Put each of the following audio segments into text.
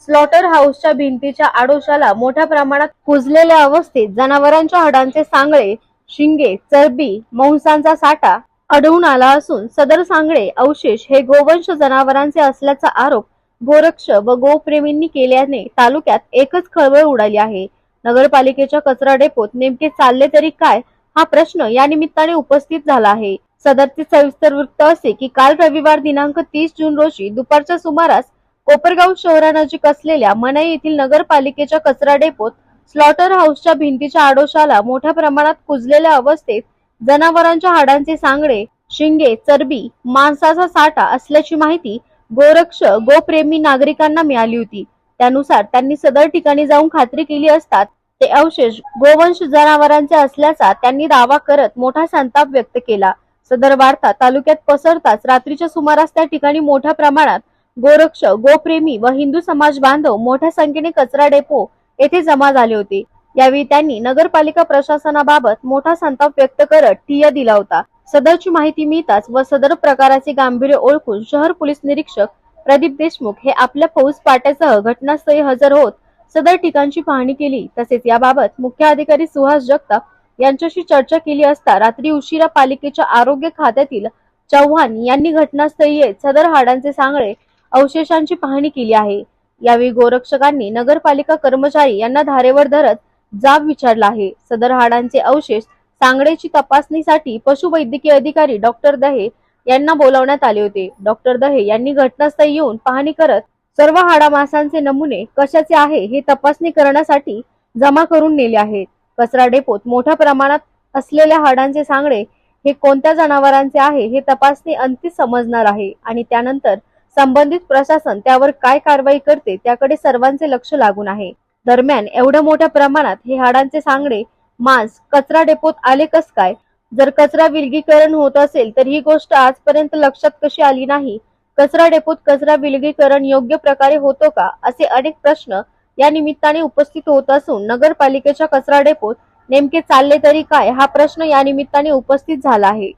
Slaughter हाऊसच्या भिंतीच्या आडोशाला मोठ्या प्रमाणात कुजलेल्या अवस्थेत जनावरांच्या हाडांचे सांगळे शिंगे चरबी मांसांचा साठा आढळून आला असून सदर सांगळे अवशेष हे गोवंश जनावरांचे असल्याचा आरोप गोरक्ष व गोप्रेमींनी केल्याने तालुक्यात एकच खळबळ उडाली आहे. नगरपालिकेच्या कचरा डेपोत नेमके चालले तरी काय हा प्रश्न या निमित्ताने उपस्थित झाला आहे. सदरचे सविस्तर वृत्त असे की काल रविवार दिनांक तीस जून रोजी दुपारच्या सुमारास कोपरगाव शहरानजीक असलेल्या मनाई येथील नगरपालिकेच्या कचरा डेपोत स्लॉटर हाऊसच्या भिंतीच्या आडोशाला मोठ्या प्रमाणात कुजलेल्या अवस्थेत जनावरांच्या हाडांचे सांगडे शिंगे चरबी मांसाचा साठा असल्याची माहिती गोरक्ष गोप्रेमी नागरिकांना मिळाली होती. त्यानुसार त्यांनी सदर ठिकाणी जाऊन खात्री केली असतात ते अवशेष गोवंश जनावरांचे असल्याचा त्यांनी दावा करत मोठा संताप व्यक्त केला. सदर वार्ता तालुक्यात पसरताच रात्रीच्या सुमारास त्या ठिकाणी मोठ्या प्रमाणात गोरक्ष गोप्रेमी व हिंदू समाज बांधव मोठ्या संख्येने कचरा डेपो येथे जमा झाले होते. यावेळी त्यांनी नगरपालिका प्रशासनाबाबत मोठा संताप व्यक्त करत ठिय्या दिला होता. सदरची माहिती मिळताच व सदर प्रकाराचे गांभीर्य ओळखून शहर पोलीस निरीक्षक प्रदीप देशमुख हे आपल्या फौज पाट्यासह घटनास्थळी हजर होत सदर ठिकाणची पाहणी केली. तसेच याबाबत मुख्य अधिकारी सुहास जगताप यांच्याशी चर्चा केली असता रात्री उशिरा पालिकेच्या आरोग्य खात्यातील चव्हाण यांनी घटनास्थळी येत सदर हाडांचे सांगळे अवशेषांची पाहणी केली आहे. यावेळी गोरक्षकांनी नगरपालिका कर्मचारी यांना धारेवर धरत जाब विचारला आहे. सदर हाडांचे अवशेष सांगडेची तपासणीसाठी पशुवैद्यकीय अधिकारी डॉक्टर दहे यांना बोलावण्यात आले होते. डॉक्टर दहे यांनी घटनास्थळी येऊन पाहणी करत सर्व हाडामासांचे नमुने कशाचे आहे हे तपासणी करण्यासाठी जमा करून नेले आहेत. कचरा डेपोत मोठ्या प्रमाणात असलेल्या हाडांचे सांगडे हे कोणत्या जनावरांचे आहे हे तपासणी अंतिम समजणार आहे आणि त्यानंतर संबंधित प्रशासन त्यावर काय कारवाई करते त्याकडे सर्वांचे लक्ष लागून आहे. दरम्यान एवढ्या मोठ्या प्रमाणात हे हाडांचे सांगडे मांस कचरा डेपोत आले कस काय? जर कचरा विलगीकरण होत असेल तर ही गोष्ट आजपर्यंत लक्षात कशी आली नाही? कचरा डेपोत कचरा विलगीकरण योग्य प्रकारे होतो का? असे अनेक प्रश्न या निमित्ताने उपस्थित होत असून नगरपालिकेच्या कचरा डेपोत नेमके चालले तरी काय? हा प्रश्न या निमित्ताने उपस्थित झाला आहे.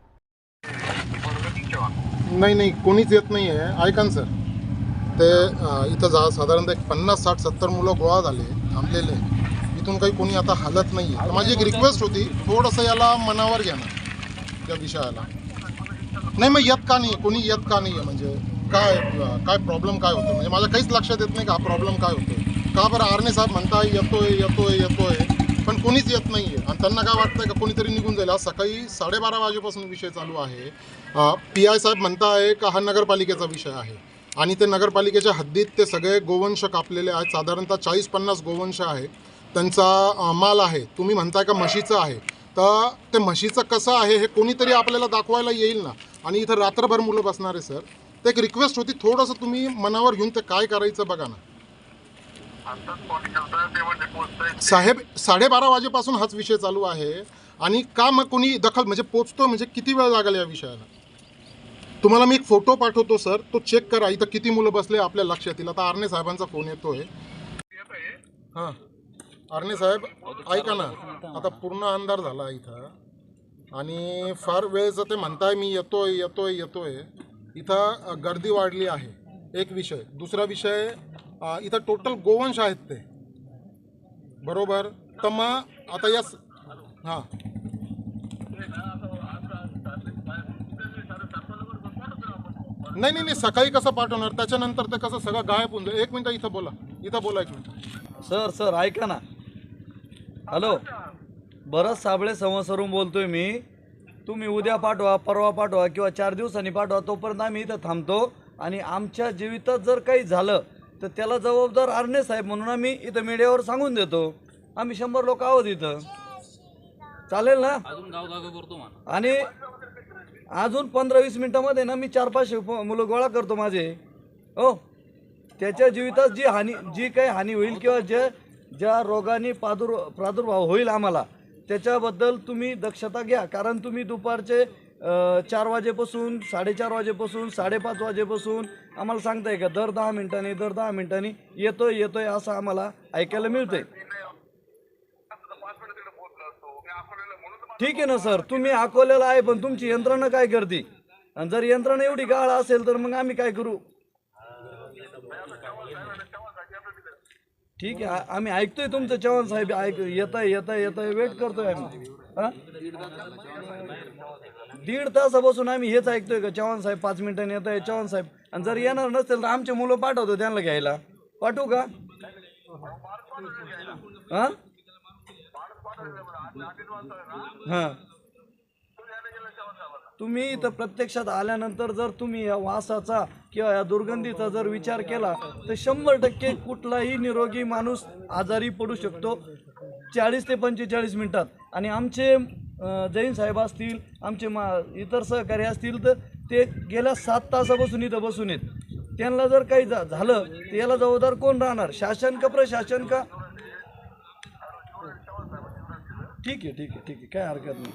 नाही नाही कोणीच येत नाही आहे ऐका ना सर. ते अं, इथं जा साधारणतः एक पन्नास साठ सत्तर मुलं गोळा झाले थांबलेले. इथून काही कोणी आता हालत नाही आहे माझी एक रिक्वेस्ट होती थोडंसं याला मनावर घ्या ना त्या विषयाला. नाही मग येत का नाही? कोणी येत का नाही आहे म्हणजे काय अं, काय प्रॉब्लेम काय होतो? म्हणजे माझ्या काहीच लक्षात येत नाही का हा प्रॉब्लेम काय होतो का बरं आरणे साहेब म्हणताय येतोय येतोय येतोय? पण कोणीच येत नाही आहे आणि त्यांना काय वाटतं का कोणीतरी निघून जाईल? आज सकाळी साडेबारा वाजेपासून विषय चालू आहे. पी आय साहेब म्हणता आहे का हा नगरपालिकेचा विषय आहे. आणि ते नगरपालिकेच्या हद्दीत ते सगळे गोवंश कापलेले आहेत. साधारणतः चाळीस पन्नास गोवंश आहे त्यांचा माल आहे. तुम्ही म्हणताय का म्हशीचं आहे? तर ते म्हशीचं कसं आहे हे कोणीतरी आपल्याला दाखवायला येईल ना? आणि इथं रात्रभर मुलं बसणार आहे सर. ते एक रिक्वेस्ट होती. थोडंसं तुम्ही मनावर घेऊन ते काय करायचं बघा ना. साहेब साडेबारा वाजेपासून हाच विषय चालू आहे. आणि का मग कोणी दखल म्हणजे पोचतो म्हणजे किती वेळ लागेल या विषयाला? तुम्हाला मी एक फोटो पाठवतो सर. तो चेक करा. इथं किती मुलं बसले आपल्या लक्षात येईल. आता आरणे साहेबांचा फोन येतोय. हां. आरणे साहेब ऐका ना. आता पूर्ण अंधार झाला इथं. आणि फार वेळचं ते म्हणताय मी येतोय येतोय येतोय. इथं गर्दी वाढली आहे. एक विषय. दुसरा विषय इथं टोटल गोवंश आहेत ते. बरोबर? तर मग आता या हां. नाही नाही नाही सकाळी कसं पाठवणार? त्याच्यानंतर ते कसं सगळं गायब होऊन जाईल. एक मिनटं इथं बोला. इथं बोला एक मिनिट. सर सर ऐका ना. हॅलो. बरंच साबळे संवत्सरून बोलतोय मी. तुम्ही उद्या पाठवा परवा पाठवा किंवा चार दिवसांनी पाठवा तोपर्यंत आम्ही इथं थांबतो. आणि आमच्या जीवितात जर काही झालं तर त्याला जबाबदार आरणे साहेब म्हणून आम्ही इथं मीडियावर सांगून देतो. आम्ही शंभर लोक आहोत इथं. चालेल ना? आणि अजून पंधरा वीस मिनिटामध्ये ना मी चार पाचशे मुलं गोळा करतो माझे. हो? त्याच्या जीवितात जी हानी जी काही हानी होईल किंवा जे ज्या रोगाने प्रादुर् प्रादुर्भाव होईल आम्हाला त्याच्याबद्दल तुम्ही दक्षता घ्या. कारण तुम्ही दुपारचे चार वाजेपासून साडेचार वाजेपासून साडेपाच वाजेपासून आम्हाला सांगताय का दर दहा मिनिटांनी दर दहा मिनिटांनी येतोय येतोय असं आम्हाला ऐकायला मिळतंय. ठीक आहे ना सर. तुम्ही अकोल्याला आहे पण तुमची यंत्रणा काय करते? आणि जर यंत्रणा एवढी गाळ असेल तर मग आम्ही काय करू? ठीक आहे. आम्ही ऐकतोय तुमचं चव्हाण साहेब. ऐक येत आहे येत आहे येत आहे वेट करतोय आम्ही. हा? दीड तासापासून आम्ही हेच ऐकतोय का? चव्हाण साहेब पाच मिनिटांनी येत आहे चव्हाण साहेब आणि जर येणार नसेल तर आमचे मुलं पाठवतो त्यांना घ्यायला. पाठवू का? हा? हा. तुम्ही इथं प्रत्यक्षात आल्यानंतर जर तुम्ही या वासाचा किंवा या दुर्गंधीचा जर विचार केला तर शंभर टक्के कुठलाही निरोगी माणूस आजारी पडू शकतो. चाळीस ते पंचेचाळीस मिनिटात. आणि आमचे जैन साहेब असतील आमचे मा इतर सहकारी असतील तर ते गेल्या सात तासापासून इथं बसून आहेत. त्यांना जर काही झालं तर याला जबाबदार कोण राहणार? शासन का प्रशासन का? ठीक आहे ठीक आहे ठीक आहे. काय हरकत नाही.